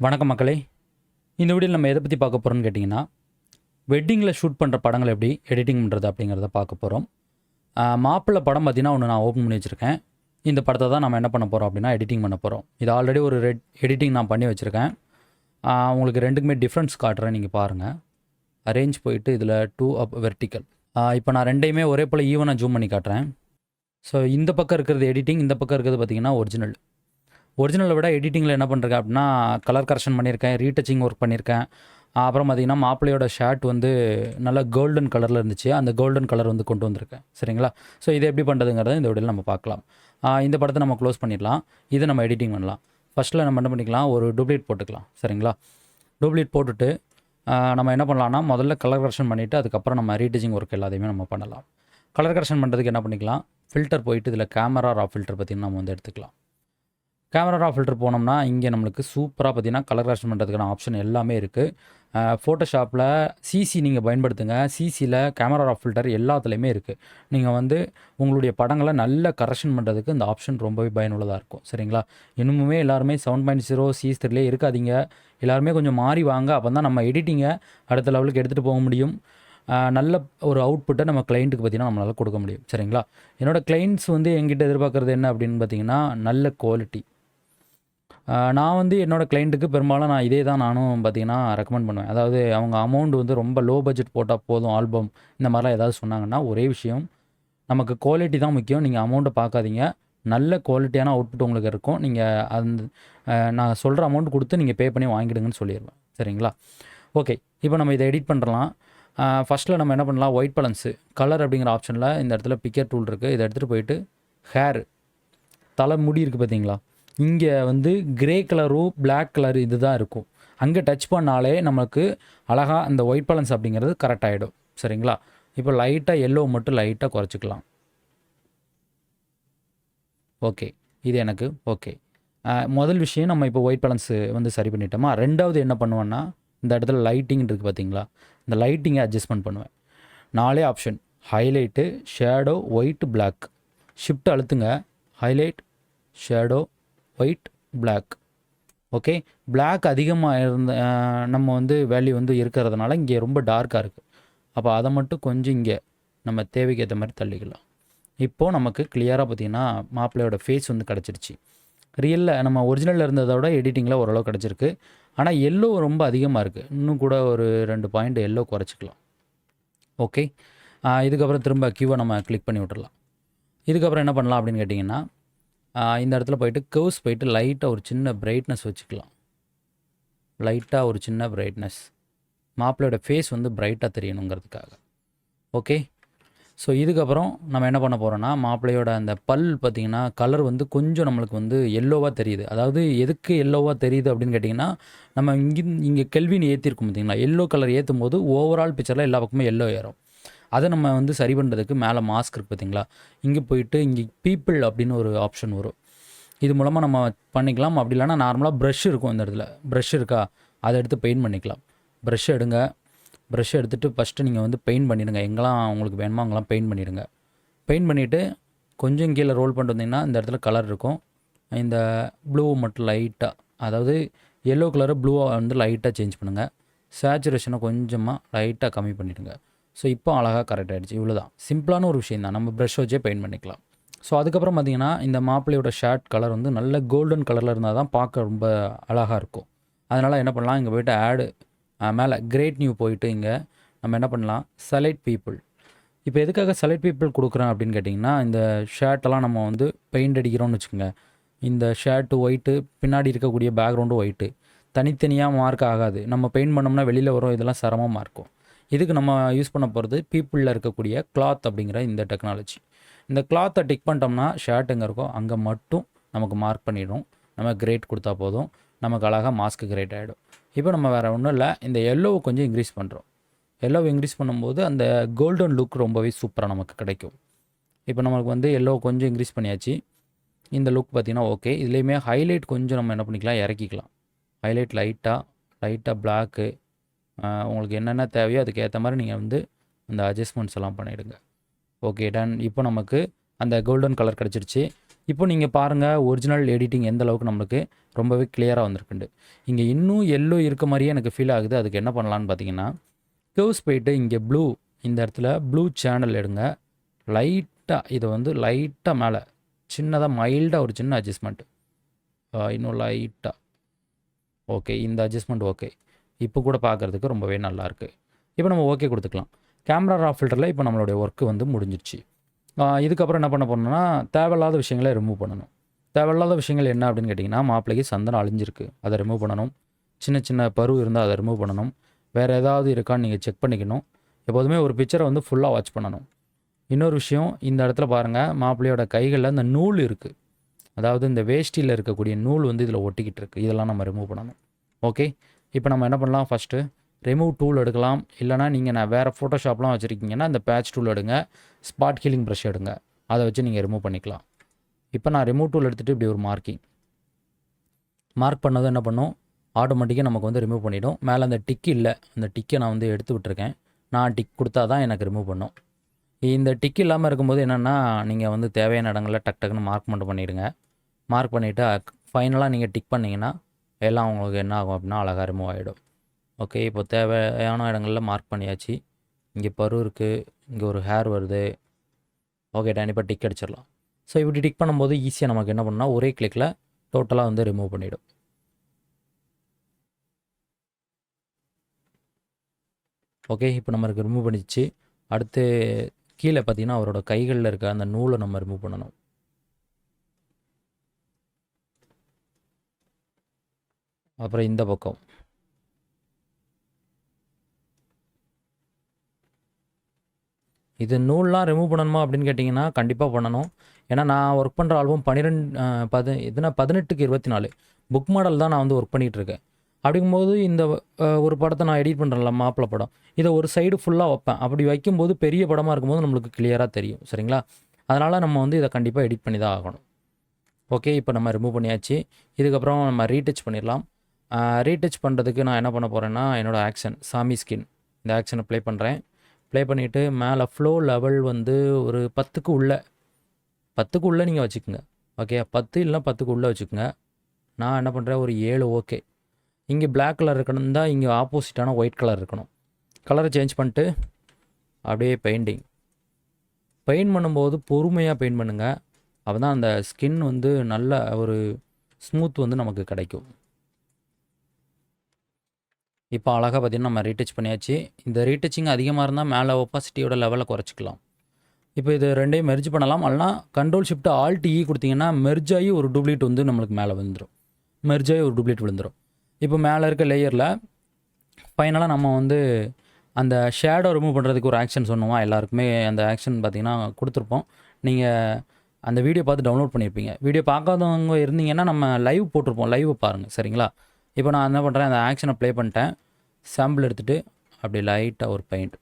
வணக்கம் மக்களே. இந்த வீடியோவில் நம்ம எதை பற்றி பார்க்க போகிறோம்னு கேட்டிங்கன்னா வெட்டிங்கில் ஷூட் பண்ணுற படங்களை எப்படி எடிட்டிங் பண்ணுறது அப்படிங்கிறத பார்க்க போகிறோம் மாப்பிள்ளை படம் பார்த்தீங்கன்னா ஒன்று நான் ஓப்பன் பண்ணி வச்சுருக்கேன். இந்த படத்தை தான் நம்ம என்ன பண்ண போகிறோம் அப்படின்னா எடிட்டிங் பண்ண போகிறோம் இது ஆல்ரெடி ஒரு ரெட் எடிட்டிங் நான் பண்ணி வச்சுருக்கேன். உங்களுக்கு ரெண்டுக்குமே டிஃப்ரென்ஸ் காட்டுறேன் நீங்கள் பாருங்கள் அரேஞ்ச் போயிட்டு இதில் டூ அப் வெர்டிக்கல் இப்போ நான் ரெண்டையுமே ஒரே போல் ஈவனாக ஜூம் பண்ணி காட்டுறேன். ஸோ இந்த பக்கம் இருக்கிறது எடிட்டிங் இந்த பக்கம் இருக்கிறது பார்த்தீங்கன்னா ஒரிஜினல் ஒரிஜினலை விட எடிட்டிங்கில் என்ன பண்ணுறேன் அப்படின்னா கலர் கரெக்ஷன் பண்ணியிருக்கேன் ரீடச்சிங் ஒர்க் பண்ணியிருக்கேன் அப்புறம் பார்த்தீங்கன்னா மாப்பிள்ளையோட ஷர்ட் வந்து நல்லா கோல்டன் கலரில் இருந்துச்சு. அந்த கோல்டன் கலர் வந்து கொண்டு வந்திருக்கேன். சரிங்களா? ஸோ இதை எப்படி பண்ணுறதுங்கிறத இந்த வீடியோவில் நம்ம பார்க்கலாம். இந்த படத்தை நம்ம க்ளோஸ் பண்ணிடலாம். இதை நம்ம எடிட்டிங் பண்ணலாம். ஃபஸ்ட்டில் நம்ம என்ன பண்ணிக்கலாம்? ஒரு டூப்ளிகேட் போட்டுக்கலாம். சரிங்களா? டூப்ளிகேட் போட்டுட்டு நம்ம என்ன பண்ணலாம்னா முதல்ல கலர் கரெக்ஷன் பண்ணிவிட்டு அதுக்கப்புறம் நம்ம ரீடச்சிங் ஒர்க் எல்லாத்தையுமே நம்ம பண்ணலாம். கலர் கரெக்ஷன் பண்ணுறதுக்கு என்ன பண்ணிக்கலாம்? ஃபில்டர் போயிட்டு இதில் கேமரா ரா ஃபில்டர் பார்த்திங்கன்னா நம்ம வந்து எடுத்துக்கலாம். கேமரா ஃபில்டர் போனோம்னா இங்கே நம்மளுக்கு சூப்பராக பார்த்தீங்கன்னா கலர் கரெக்ஷன் பண்ணுறதுக்கான ஆப்ஷன் எல்லாமே இருக்குது ஃபோட்டோஷாப்பில் சிசி நீங்கள் பயன்படுத்துங்க. சிசியில் கேமரா ஆஃப் ஃபில்டர் எல்லாத்துலேயுமே இருக்குது நீங்கள் வந்து உங்களுடைய படங்களை நல்ல கரெக்ஷன் பண்ணுறதுக்கு இந்த ஆப்ஷன் ரொம்பவே பயனுள்ளதாக இருக்கும். சரிங்களா? இன்னுமுமே எல்லாருமே செவன் பாயிண்ட் ஜீரோ சிஸ் த்ரீலே இருக்காதீங்க. எல்லாருமே கொஞ்சம் மாறி வாங்க. அப்போ தான் நம்ம எடிட்டிங்கை அடுத்த லெவலுக்கு எடுத்துகிட்டு போக முடியும். நல்ல ஒரு அவுட்புட்டை நம்ம கிளைண்ட்டுக்கு பார்த்தீங்கன்னா நம்மளால் கொடுக்க முடியும். சரிங்களா? என்னோட கிளைண்ட்ஸ் வந்து எங்கிட்ட எதிர்பார்க்குறது என்ன அப்படின்னு பார்த்தீங்கன்னா நல்ல குவாலிட்டி நான் வந்து என்னோடய கிளைண்ட்டுக்கு பெரும்பாலும் நான் இதே தான் நானும் பார்த்தீங்கன்னா ரெக்கமெண்ட் பண்ணுவேன். அதாவது அவங்க அமௌண்ட் வந்து ரொம்ப லோ பட்ஜெட் போட்டால் போதும் ஆல்பம் இந்த மாதிரிலாம் ஏதாவது சொன்னாங்கன்னா ஒரே விஷயம் நமக்கு குவாலிட்டி தான் முக்கியம். நீங்கள் அமௌண்ட்டை பார்க்காதீங்க நல்ல குவாலிட்டியான அவுட்புட் உங்களுக்கு இருக்கும். நீங்கள் அந்த நான் சொல்கிற அமௌண்ட் கொடுத்து நீங்கள் பே பண்ணி வாங்கிடுங்கன்னு சொல்லிடுவேன் சரிங்களா? ஓகே இப்போ நம்ம இதை எடிட் பண்ணுறலாம் ஃபஸ்ட்டில் நம்ம என்ன பண்ணலாம்? ஒயிட் பலன்ஸு கலர் அப்படிங்கிற ஆப்ஷனில் இந்த இடத்துல பிக்கர் டூல் இருக்குது இதை எடுத்துகிட்டு போயிட்டு ஹேர் தலை முடி இருக்குது பார்த்தீங்களா இங்கே வந்து கிரே கலரும் பிளாக் கலர் இது தான் இருக்கும். அங்கே டச் பண்ணாலே நமக்கு அழகாக அந்த ஒயிட் பேலன்ஸ் அப்படிங்கிறது கரெக்ட் ஆகிடும் சரிங்களா? இப்போ லைட்டாக எல்லோ மட்டும் லைட்டாக குறைச்சிக்கலாம். ஓகே இது எனக்கு ஓகே முதல் விஷயம் நம்ம இப்போ ஒயிட் பேலன்ஸு வந்து சரி பண்ணிட்டோமா? ரெண்டாவது என்ன பண்ணுவேன்னா இந்த இடத்துல லைட்டிங் இருக்குது பார்த்தீங்களா? இந்த லைட்டிங்கை அட்ஜஸ்ட்மெண்ட் பண்ணுவேன். நாலே option highlight shadow white black shift அழுத்துங்க. Highlight shadow white black okay black அதிகமாக இருந்த நம்ம வந்து வேல்யூ வந்து இருக்கிறதுனால இங்கே ரொம்ப டார்க்காக இருக்குது அப்போ அதை மட்டும் கொஞ்சம் இங்கே நம்ம தேவைக்கு ஏற்ற மாதிரி தள்ளிக்கலாம். இப்போது நமக்கு கிளியராக பார்த்தீங்கன்னா மாப்பிள்ளையோட ஃபேஸ் வந்து கிடச்சிருச்சு. ரியலில் நம்ம ஒரிஜினலில் இருந்ததை விட எடிட்டிங்கில் ஓரளவு கிடச்சிருக்கு. ஆனால் எல்லோ ரொம்ப அதிகமாக இருக்குது இன்னும் கூட ஒரு ரெண்டு பாயிண்ட் எல்லோ குறைச்சிக்கலாம். ஓகே இதுக்கப்புறம் திரும்ப கியூவை நம்ம கிளிக் பண்ணி விட்டுறலாம். இதுக்கப்புறம் என்ன பண்ணலாம் அப்படின்னு கேட்டிங்கன்னா இந்த இடத்துல போயிட்டு கர்வ்ஸ் போயிட்டு லைட்டாக ஒரு சின்ன பிரைட்னஸ் வச்சுக்கலாம். லைட்டாக ஒரு சின்ன பிரைட்னஸ் மாப்பிள்ளையோட ஃபேஸ் வந்து பிரைட்டாக தெரியணுங்கிறதுக்காக. ஓகே ஸோ இதுக்கப்புறம் நம்ம என்ன பண்ண போகிறோன்னா மாப்பிள்ளையோட அந்த பல் பார்த்திங்கன்னா கலர் வந்து கொஞ்சம் நம்மளுக்கு வந்து எல்லோவாக தெரியுது. அதாவது எதுக்கு எல்லோவாக தெரியுது அப்படின்னு கேட்டிங்கன்னா நம்ம இங்கே இங்கே கெல்வின் ஏற்றிருக்கோம் பார்த்தீங்களா? எல்லோ கலர் ஏற்றும் போது ஓவரால் பிக்சரில் எல்லா பக்கமும் எல்லோ ஏறும். அதை நம்ம வந்து சரி பண்ணுறதுக்கு மேலே மாஸ்க் இருக்குது பார்த்தீங்களா இங்கே போயிட்டு இங்கே பீப்பிள் அப்படின்னு ஒரு ஆப்ஷன் வரும். இது மூலமாக நம்ம பண்ணிக்கலாம். அப்படி இல்லைன்னா நார்மலாக ப்ரஷ் இருக்கும் இந்த இடத்துல. ப்ரஷ் இருக்கா? அதை எடுத்து பெயிண்ட் பண்ணிக்கலாம். ப்ரஷ் எடுங்க. ப்ரஷ் எடுத்துகிட்டு ஃபஸ்ட்டு நீங்கள் வந்து பெயிண்ட் பண்ணிடுங்க. எங்கெல்லாம் உங்களுக்கு வேணுமோ அங்கெல்லாம் பெயிண்ட் பண்ணிடுங்க. பெயிண்ட் பண்ணிவிட்டு கொஞ்சம் கீழே ரோல் பண்ணிட்டு வந்தீங்கன்னா இந்த இடத்துல கலர் இருக்கும். இந்த ப்ளூ மட்டும் லைட்டாக அதாவது எல்லோ கலரை ப்ளூவாக வந்து லைட்டாக சேஞ்ச் பண்ணுங்கள் சேச்சுரேஷனை கொஞ்சமாக லைட்டாக கம்மி பண்ணிவிடுங்க ஸோ இப்போ அழகாக கரெக்ட் ஆகிடுச்சு இவ்வளோ தான் சிம்பிளான ஒரு விஷயம் தான். நம்ம ப்ரஷ் வச்சே பெயிண்ட் பண்ணிக்கலாம். ஸோ அதுக்கப்புறம் பார்த்தீங்கன்னா இந்த மாப்பிள்ளையோட ஷர்ட் கலர் வந்து நல்ல கோல்டன் கலரில் இருந்தால் தான் பார்க்க ரொம்ப அழகாக இருக்கும். அதனால் என்ன பண்ணலாம்? இங்கே போய்ட்டு ஆடு மேலே கிரேட் நியூ போயிட்டு இங்கே நம்ம என்ன பண்ணலாம்? செலக்ட் பீப்புள் இப்போ எதுக்காக செலக்ட் பீப்புள் கொடுக்குறேன் அப்படின்னு கேட்டிங்கன்னா இந்த ஷர்ட்டெல்லாம் நம்ம வந்து பெயிண்ட் அடிக்கிறோம்னு வச்சுக்கோங்க. இந்த ஷர்ட்டு ஒயிட்டு பின்னாடி இருக்கக்கூடிய பேக்ரவுண்டு ஒயிட்டு தனித்தனியாக மார்க் ஆகாது. நம்ம பெயிண்ட் பண்ணோம்னா வெளியில் வரும். இதெல்லாம் சிரமமாக இருக்கும். இதுக்கு நம்ம யூஸ் பண்ண போகிறது பீப்புளில் இருக்கக்கூடிய கிளாத் அப்படிங்கிற இந்த டெக்னாலஜி இந்த கிளாத்தை டிக் பண்ணிட்டோம்னா ஷர்ட் எங்கே இருக்கோ அங்கே மட்டும் நமக்கு மார்க் பண்ணிடும். நம்ம கிரேட் கொடுத்தா போதும். நமக்கு அழகாக மாஸ்க்கு கிரேட் ஆகிடும் இப்போ நம்ம வேறு ஒன்றும் இல்லை இந்த எல்லோவை கொஞ்சம் இன்க்ரீஸ் பண்ணுறோம் எல்லோவை இன்க்ரீஸ் பண்ணும்போது அந்த கோல்டன் லுக் ரொம்பவே சூப்பராக நமக்கு கிடைக்கும். இப்போ நமக்கு வந்து எல்லோ கொஞ்சம் இன்க்ரீஸ் பண்ணியாச்சு. இந்த லுக் பார்த்திங்கன்னா ஓகே இதுலேயுமே ஹைலைட் கொஞ்சம் நம்ம என்ன பண்ணிக்கலாம் இறக்கிக்கலாம். ஹைலைட் லைட்டாக லைட்டாக பிளாக்கு உங்களுக்கு என்னென்ன தேவையோ அதுக்கேற்ற மாதிரி நீங்கள் வந்து அந்த அட்ஜஸ்ட்மெண்ட்ஸ் எல்லாம் பண்ணிவிடுங்க ஓகே டன் இப்போ நமக்கு அந்த கோல்டன் கலர் கிடச்சிருச்சு. இப்போ நீங்கள் பாருங்கள் ஒரிஜினல் எடிட்டிங் எந்த அளவுக்கு நம்மளுக்கு ரொம்பவே கிளியராக வந்திருக்குண்டு. இங்கே இன்னும் எல்லோ இருக்க மாதிரியே எனக்கு ஃபீல் ஆகுது. அதுக்கு என்ன பண்ணலான்னு பார்த்தீங்கன்னா கேவ்ஸ் போயிட்டு இங்கே ப்ளூ இந்த இடத்துல ப்ளூ சேனல் எடுங்க. லைட்டாக இதை வந்து லைட்டாக மேலே சின்னதாக மைல்டாக ஒரு சின்ன அட்ஜஸ்ட்மெண்ட் இன்னும் லைட்டாக ஓகே இந்த அட்ஜஸ்ட்மெண்ட் ஓகே இப்போ கூட பார்க்குறதுக்கு ரொம்பவே நல்லாயிருக்கு இப்போ நம்ம ஓகே கொடுத்துக்கலாம். கேமரா ரா ஃபில்டரில் இப்போ நம்மளுடைய ஒர்க்கு வந்து முடிஞ்சிருச்சு. இதுக்கப்புறம் என்ன பண்ண போனோம்னா தேவையில்லாத விஷயங்களை ரிமூவ் பண்ணணும். தேவையில்லாத விஷயங்கள் என்ன அப்படின்னு கேட்டிங்கன்னா மாப்பிள்ளைக்கு சந்தனம் அழிஞ்சிருக்கு. அதை ரிமூவ் பண்ணணும். சின்ன சின்ன பரு இருந்தால் அதை ரிமூவ் பண்ணணும். வேறு ஏதாவது இருக்கான்னு நீங்கள் செக் பண்ணிக்கணும். எப்போதுமே ஒரு பிக்சரை வந்து ஃபுல்லாக வாட்ச் பண்ணணும். இன்னொரு விஷயம் இந்த இடத்துல பாருங்கள் மாப்பிள்ளையோட கைகளில் இந்த நூல் இருக்குது அதாவது இந்த வேஷ்டியில் இருக்கக்கூடிய நூல் வந்து இதில் ஒட்டிக்கிட்டு இருக்குது இதெல்லாம் நம்ம ரிமூவ் பண்ணணும். ஓகே இப்போ நம்ம என்ன பண்ணலாம்? ஃபஸ்ட்டு ரிமூவ் டூல் எடுக்கலாம். இல்லைனா நீங்கள் நான் வேறு ஃபோட்டோஷாப்லாம் வச்சுருக்கீங்கன்னா இந்த பேட்ச் டூல் எடுங்க. ஸ்பாட் ஹீலிங் ப்ரஷ் எடுங்க. அதை வச்சு நீங்கள் ரிமூவ் பண்ணிக்கலாம். இப்போ நான் ரிமூவ் டூல் எடுத்துகிட்டு இப்படி ஒரு மார்க்கிங் மார்க் பண்ணதும் என்ன பண்ணும்? ஆட்டோமேட்டிக்காக நமக்கு வந்து ரிமூவ் பண்ணிவிடும் மேலே அந்த டிக் இல்லை. அந்த டிக்கை நான் வந்து எடுத்து விட்டுருக்கேன். நான் டிக் கொடுத்தா தான் எனக்கு ரிமூவ் பண்ணும். இந்த டிக் இல்லாமல் இருக்கும்போது என்னென்னா நீங்கள் வந்து தேவையான இடங்களில் டக் டக்குன்னு மார்க் மட்டும் பண்ணிவிடுங்க மார்க் பண்ணிவிட்டு ஃபைனலாக நீங்கள் டிக் பண்ணிங்கன்னா எல்லாம் உங்களுக்கு என்ன ஆகும் அப்படின்னா அழகாக ரிமூவ் ஆகிடும் ஓகே இப்போ தேவையான இடங்களில் மார்க் பண்ணியாச்சு. இங்கே பரு இருக்குது இங்கே ஒரு ஹேர் வருது. ஓகே கண்டிப்பாக டிக் அடிச்சிடலாம். ஸோ இப்படி டிக் பண்ணும்போது ஈஸியாக நமக்கு என்ன பண்ணால் ஒரே கிளிக்கில் டோட்டலாக வந்து ரிமூவ் பண்ணிவிடும் ஓகே இப்போ நம்மளுக்கு ரிமூவ் பண்ணிச்சு அடுத்து கீழே பார்த்தீங்கன்னா அவரோட கைகளில் இருக்க அந்த நூலை நம்ம ரிமூவ் பண்ணணும். அப்புறம் இந்த பக்கம். இது நூல்லாம் ரிமூவ் பண்ணணுமா அப்படின்னு கேட்டிங்கன்னா கண்டிப்பாக பண்ணணும். ஏன்னா நான் ஒர்க் பண்ணுற ஆல்பம் பன்னிரெண்டு பது இதுனா பதினெட்டுக்கு இருபத்தி நாலு புக் மாடல் தான் நான் வந்து ஒர்க் பண்ணிகிட்ருக்கேன் அப்படிங்கும்போது இந்த ஒரு படத்தை நான் எடிட் பண்ணுறேன்ல மாப்பிள்ள படம். இதை ஒரு சைடு ஃபுல்லாக வைப்பேன். அப்படி வைக்கும்போது பெரிய படமாக இருக்கும்போது நம்மளுக்கு கிளியராக தெரியும். சரிங்களா? அதனால் நம்ம வந்து இதை கண்டிப்பாக எடிட் பண்ணி தான் ஆகணும். ஓகே இப்போ நம்ம ரிமூவ் பண்ணியாச்சு. இதுக்கப்புறம் நம்ம ரீடச் பண்ணிடலாம். ரீடச் பண்ணுறதுக்கு நான் என்ன பண்ண போகிறேன்னா என்னோடய ஆக்ஷன் சாமி ஸ்கின் இந்த ஆக்ஷனை ப்ளே பண்ணுறேன் ப்ளே பண்ணிவிட்டு மேலே ஃப்ளோ லெவல் வந்து ஒரு பத்துக்கு உள்ளே. பத்துக்கு உள்ளே நீங்கள் வச்சுக்கோங்க. ஓகே பத்து இல்லைனா பத்துக்கு உள்ளே வச்சுக்கோங்க. நான் என்ன பண்ணுறேன் ஒரு ஏழு ஓகே இங்கே பிளாக் கலர் இருக்கணும் தான் இங்கே ஆப்போசிட்டான ஒயிட் கலர் இருக்கணும். கலரை சேஞ்ச் பண்ணிட்டு அப்படியே பெயிண்டிங் பெயிண்ட் பண்ணும்போது பொறுமையாக பெயிண்ட் பண்ணுங்கள் அப்போ தான் அந்த ஸ்கின் வந்து நல்ல ஒரு ஸ்மூத் வந்து நமக்கு கிடைக்கும். இப்போ அழகாக பார்த்தீங்கன்னா நம்ம ரீடச் பண்ணியாச்சு. இந்த ரீடச்சிங் அதிகமாக இருந்தால் மேலே ஒப்பாசிட்டியோட லெவலை குறைச்சிக்கலாம். இப்போ இது ரெண்டையும் மெர்ஜ் பண்ணலாம். அல்லனா கண்ட்ரோல் ஷிஃப்ட் ஆல்ட் இ கொடுத்தீங்கன்னா மெர்ஜ் ஆகி ஒரு டூப்ளிகேட் வந்து நம்மளுக்கு மேலே வந்துடும் மெர்ஜ் ஆகி ஒரு டூப்ளிகேட் விழுந்துடும் இப்போ மேலே இருக்க லேயரில் ஃபைனலாக நம்ம வந்து அந்த ஷேடோ ரிமூவ் பண்ணுறதுக்கு ஒரு ஆக்ஷன் சொன்னோமா? எல்லாருக்குமே அந்த ஆக்ஷன் பார்த்தீங்கன்னா கொடுத்துருப்போம். நீங்கள் அந்த வீடியோ பார்த்து டவுன்லோட் பண்ணியிருப்பீங்க வீடியோ பார்க்காதவங்க இருந்தீங்கன்னா நம்ம லைவ் போட்டிருப்போம். லைவ் பாருங்கள் சரிங்களா? இப்போ நான் என்ன பண்ணுறேன் அந்த ஆக்ஷனை ப்ளே பண்ணிட்டேன். சாம்பிள் எடுத்துகிட்டு அப்படி லைட்டாக ஒரு பெயிண்ட்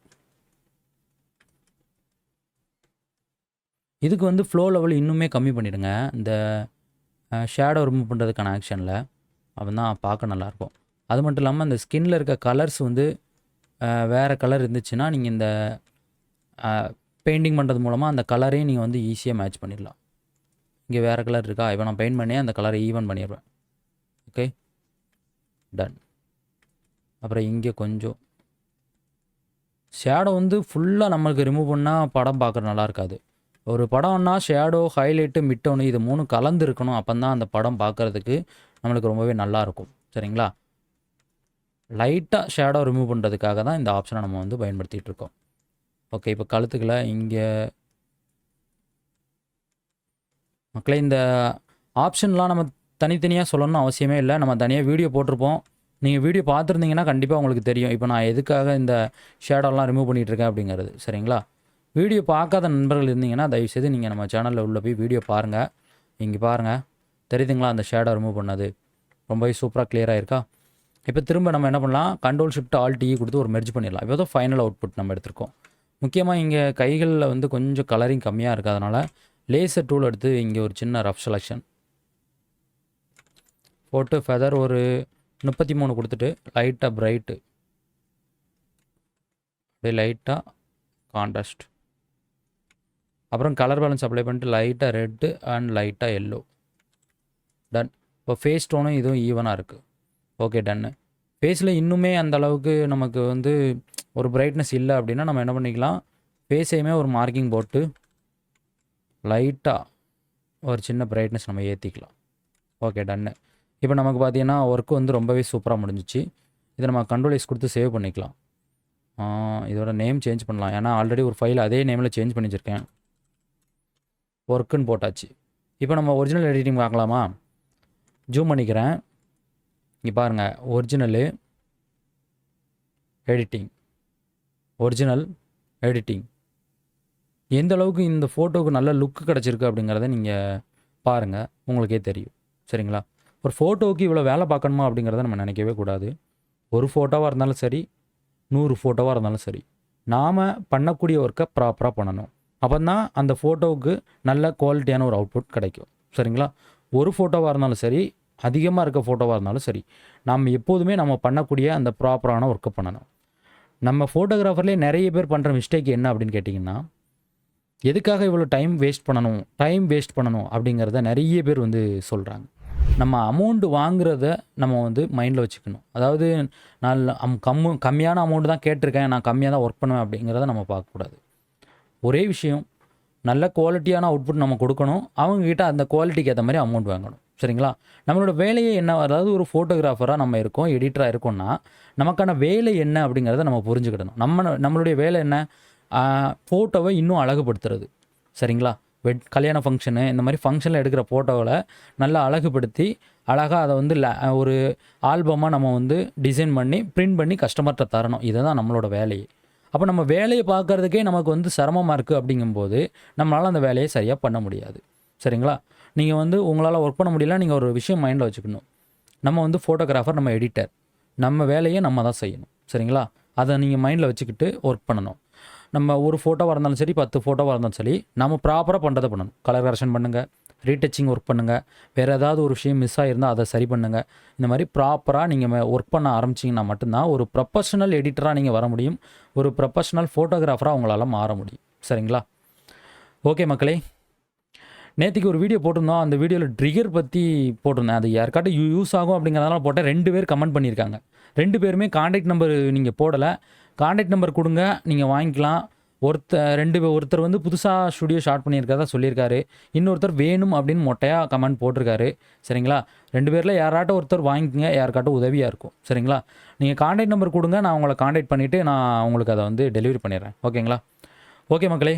இதுக்கு வந்து ஃப்ளோ லெவல் இன்னுமே கம்மி பண்ணிவிடுங்க இந்த ஷேடோ ரிமூவ் பண்ணுறதுக்கான ஆக்ஷனில் அவன் தான் பார்க்க நல்லாயிருக்கும். அது மட்டும் இல்லாமல் அந்த ஸ்கின்ல இருக்க கலர்ஸ் வந்து வேறு கலர் இருந்துச்சுன்னா நீங்கள் இந்த பெயிண்டிங் பண்ணுறது மூலமாக அந்த கலரையும் நீங்கள் வந்து ஈஸியாக மேட்ச் பண்ணிடலாம். இங்கே வேறு கலர் இருக்கா? இப்போ நான் பெயிண்ட் பண்ணி அந்த கலரை ஈவன் பண்ணிடுவேன். ஓகே டன் அப்புறம் இங்கே கொஞ்சம். ஷேடோ வந்து ஃபுல்லாக நம்மளுக்கு ரிமூவ் பண்ணால் படம் பார்க்குற நல்லா இருக்காது. ஒரு படம்னா ஷேடோ ஹைலைட்டு மிட்டோனு இது மூணு கலந்து இருக்கணும் அப்போ தான் அந்த படம் பார்க்குறதுக்கு நம்மளுக்கு ரொம்பவே நல்லா இருக்கும். சரிங்களா? லைட்டாக ஷேடோ ரிமூவ் பண்ணுறதுக்காக தான் இந்த ஆப்ஷனை நம்ம வந்து பயன்படுத்திகிட்டு இருக்கோம். ஓகே இப்போ கழுத்துக்களை இங்கே மக்களே இந்த ஆப்ஷன்லாம் நம்ம தனித்தனியாக சொல்லணும்னு அவசியமே இல்லை. நம்ம தனியாக வீடியோ போட்டிருப்போம். நீங்கள் வீடியோ பார்த்துருந்தீங்கன்னா கண்டிப்பாக உங்களுக்கு தெரியும். இப்போ நான் எதுக்காக இந்த ஷேடோலாம் ரிமூவ் பண்ணிகிட்டு இருக்கேன் அப்படிங்கிறது. சரிங்களா? வீடியோ பார்க்காத நண்பர்கள் இருந்தீங்கன்னா தயவுசெய்து நீங்கள் நம்ம சேனலில் உள்ளே போய் வீடியோ பாருங்கள் இங்கே பாருங்கள் தெரியுதுங்களா அந்த ஷேடோ ரிமூவ் பண்ணது? ரொம்பவே சூப்பராக கிளியராக இருக்கா இப்போ திரும்ப நம்ம என்ன பண்ணலாம்? கண்ட்ரோல் ஷிஃப்ட் ஆல் டீ கொடுத்து ஒரு மெர்ஜ் பண்ணிடலாம். இப்போ தான் ஃபைனல் அவுட்புட் நம்ம எடுத்திருக்கோம். முக்கியமாக இங்கே கைகளில் வந்து கொஞ்சம் கலரிங் கம்மியாக இருக்குது அதனால் லேசர் டூல் எடுத்து இங்கே ஒரு சின்ன ரஃப் செலெக்ஷன் போட்டு ஃபெதர் ஒரு முப்பத்தி மூணு கொடுத்துட்டு லைட்டாக ப்ரைட்டு அப்படியே லைட்டாக கான்ட்ராஸ்ட் அப்புறம் கலர் பேலன்ஸ் அப்ளை பண்ணிட்டு லைட்டாக ரெட்டு அண்ட் லைட்டாக எல்லோ டன் இப்போ ஃபேஸ் டோனும் இதுவும் ஈவனாக இருக்குது ஓகே டன்னு ஃபேஸில் இன்னுமே அந்த அளவுக்கு நமக்கு வந்து ஒரு பிரைட்னஸ் இல்லை அப்படின்னா நம்ம என்ன பண்ணிக்கலாம்? ஃபேஸையுமே ஒரு மார்க்கிங் போட்டு லைட்டாக ஒரு சின்ன பிரைட்னஸ் நம்ம ஏற்றிக்கலாம் ஓகே டன்னு இப்போ நமக்கு பார்த்தீங்கன்னா ஒர்க்கு வந்து ரொம்பவே சூப்பராக முடிஞ்சிச்சு. இதை நம்ம கண்ட்ரோல் எஸ் கொடுத்து சேவ் பண்ணிக்கலாம். இதோட நேம் சேஞ்ச் பண்ணலாம். ஏன்னா ஆல்ரெடி ஒரு ஃபைல் அதே நேமில் சேஞ்ச் பண்ணி வச்சுருக்கேன் ஒர்க்குன்னு போட்டாச்சு. இப்போ நம்ம ஒரிஜினல் எடிட்டிங் பார்க்கலாமா? ஜூம் பண்ணிக்கிறேன். இங்கே பாருங்கள் ஒரிஜினலு எடிட்டிங் ஒரிஜினல் எடிட்டிங் எந்த அளவுக்கு இந்த ஃபோட்டோவுக்கு நல்ல லுக்கு கிடச்சிருக்கு அப்படிங்கிறத நீங்கள் பாருங்கள் உங்களுக்கே தெரியும். சரிங்களா? ஒரு ஃபோட்டோவுக்கு இவ்வளோ வேலை பார்க்கணுமா அப்படிங்கிறத நம்ம நினைக்கவே கூடாது. ஒரு ஃபோட்டோவாக இருந்தாலும் சரி நூறு ஃபோட்டோவாக இருந்தாலும் சரி நாம் பண்ணக்கூடிய ஒர்க்கை ப்ராப்பராக பண்ணணும். அப்போ தான் அந்த ஃபோட்டோவுக்கு நல்ல குவாலிட்டியான ஒரு அவுட்புட் கிடைக்கும். சரிங்களா? ஒரு ஃபோட்டோவாக இருந்தாலும் சரி அதிகமாக இருக்க ஃபோட்டோவாக இருந்தாலும் சரி நாம் எப்போதுமே நம்ம பண்ணக்கூடிய அந்த ப்ராப்பரான ஒர்க்கை பண்ணணும். நம்ம ஃபோட்டோகிராஃபர்லேயே நிறைய பேர் பண்ணுற மிஸ்டேக் என்ன அப்படின்னு கேட்டிங்கன்னா எதுக்காக இவ்வளோ டைம் வேஸ்ட் பண்ணணும் டைம் வேஸ்ட் பண்ணணும் அப்படிங்கிறத நிறைய பேர் வந்து சொல்கிறாங்க நம்ம அமௌண்ட் வாங்குறத நம்ம வந்து மைண்டில் வச்சுக்கணும். அதாவது நான் அம் கம்மு கம்மியான அமௌண்ட் தான் கேட்டிருக்கேன் நான் கம்மியாக தான் ஒர்க் பண்ணுவேன் அப்படிங்கிறத நம்ம பார்க்கக்கூடாது. ஒரே விஷயம் நல்ல குவாலிட்டியான அவுட்புட் நம்ம கொடுக்கணும் அவங்கக்கிட்ட அந்த குவாலிட்டிக்கு ஏற்ற மாதிரி அமௌண்ட் வாங்கணும். சரிங்களா? நம்மளோட வேலையை என்ன அதாவது ஒரு ஃபோட்டோகிராஃபராக நம்ம இருக்கோம் எடிட்டராக இருக்கோம்னா நமக்கான வேலை என்ன அப்படிங்கிறத நம்ம புரிஞ்சுக்கிடணும். நம்ம நம்மளுடைய வேலை என்ன? ஃபோட்டோவை இன்னும் அழகுபடுத்துறது. சரிங்களா? வெட் கல்யாண ஃபங்க்ஷனு இந்த மாதிரி ஃபங்க்ஷனில் எடுக்கிற ஃபோட்டோவில் நல்லா அழகுபடுத்தி அழகாக அதை வந்து ஒரு ஆல்பமாக நம்ம வந்து டிசைன் பண்ணி பிரிண்ட் பண்ணி கஸ்டமர்கிட்ட தரணும். இதுதான் நம்மளோட வேலையை. அப்போ நம்ம வேலையை பார்க்குறதுக்கே நமக்கு வந்து சிரமமாக இருக்குது அப்படிங்கும்போது நம்மளால் அந்த வேலையை சரியாக பண்ண முடியாது. சரிங்களா? நீங்கள் வந்து உங்களால் ஒர்க் பண்ண முடியல நீங்கள் ஒரு விஷயம் மைண்டில் வச்சுக்கணும். நம்ம வந்து ஃபோட்டோகிராஃபர் நம்ம எடிட்டர் நம்ம வேலையை நம்ம தான் செய்யணும். சரிங்களா? அதை நீங்கள் மைண்டில் வச்சுக்கிட்டு ஒர்க் பண்ணணும். நம்ம ஒரு ஃபோட்டோவாக இருந்தாலும் சரி பத்து ஃபோட்டோவாக இருந்தாலும் சரி நம்ம ப்ராப்பராக பண்ணுறதை பண்ணணும். கலர் கரெக்ஷன் பண்ணுங்கள் ரீடச்சிங் ஒர்க் பண்ணுங்கள் வேறு ஏதாவது ஒரு விஷயம் மிஸ் ஆகிருந்தால் அதை சரி பண்ணுங்கள் இந்த மாதிரி ப்ராப்பராக நீங்கள் ஒர்க் பண்ண ஆரம்பிச்சிங்கன்னா மட்டும்தான் ஒரு ப்ரொஃபஷனல் எடிட்டராக நீங்கள் வர முடியும். ஒரு ப்ரொஃபஷனல் ஃபோட்டோகிராஃபராக உங்களால் மாற முடியும். சரிங்களா? ஓகே மக்களே. நேற்றுக்கு ஒரு வீடியோ போட்டிருந்தோம். அந்த வீடியோவில் ட்ரிகர் பற்றி போட்டிருந்தேன். அது யாருக்காட்டும் யூ யூஸ் ஆகும் அப்படிங்கிறதுனால போட்டேன். ரெண்டு பேர் கமெண்ட் பண்ணியிருக்காங்க. ரெண்டு பேருமே காண்டாக்ட் நம்பர் நீங்கள் போடலை. காண்டாக்ட் நம்பர் கொடுங்க நீங்கள் வாங்கிக்கலாம். ஒருத்தர் ரெண்டு பேர் ஒருத்தர் வந்து புதுசாக ஸ்டுடியோ ஷார்ட் பண்ணியிருக்கதா சொல்லியிருக்காரு. இன்னொருத்தர் வேணும் அப்படின்னு மொட்டையாக கமெண்ட் போட்டிருக்காரு. சரிங்களா? ரெண்டு பேரில் யாராட்டும் ஒருத்தர் வாங்கிக்கங்க யாருக்காட்டும் உதவியாக இருக்கும். சரிங்களா? நீங்கள் காண்டாக்ட் நம்பர் கொடுங்க நான் உங்களை காண்டாக்ட் பண்ணிவிட்டு நான் உங்களுக்கு அதை வந்து டெலிவரி பண்ணிடுறேன். ஓகேங்களா ஓகே மக்களே.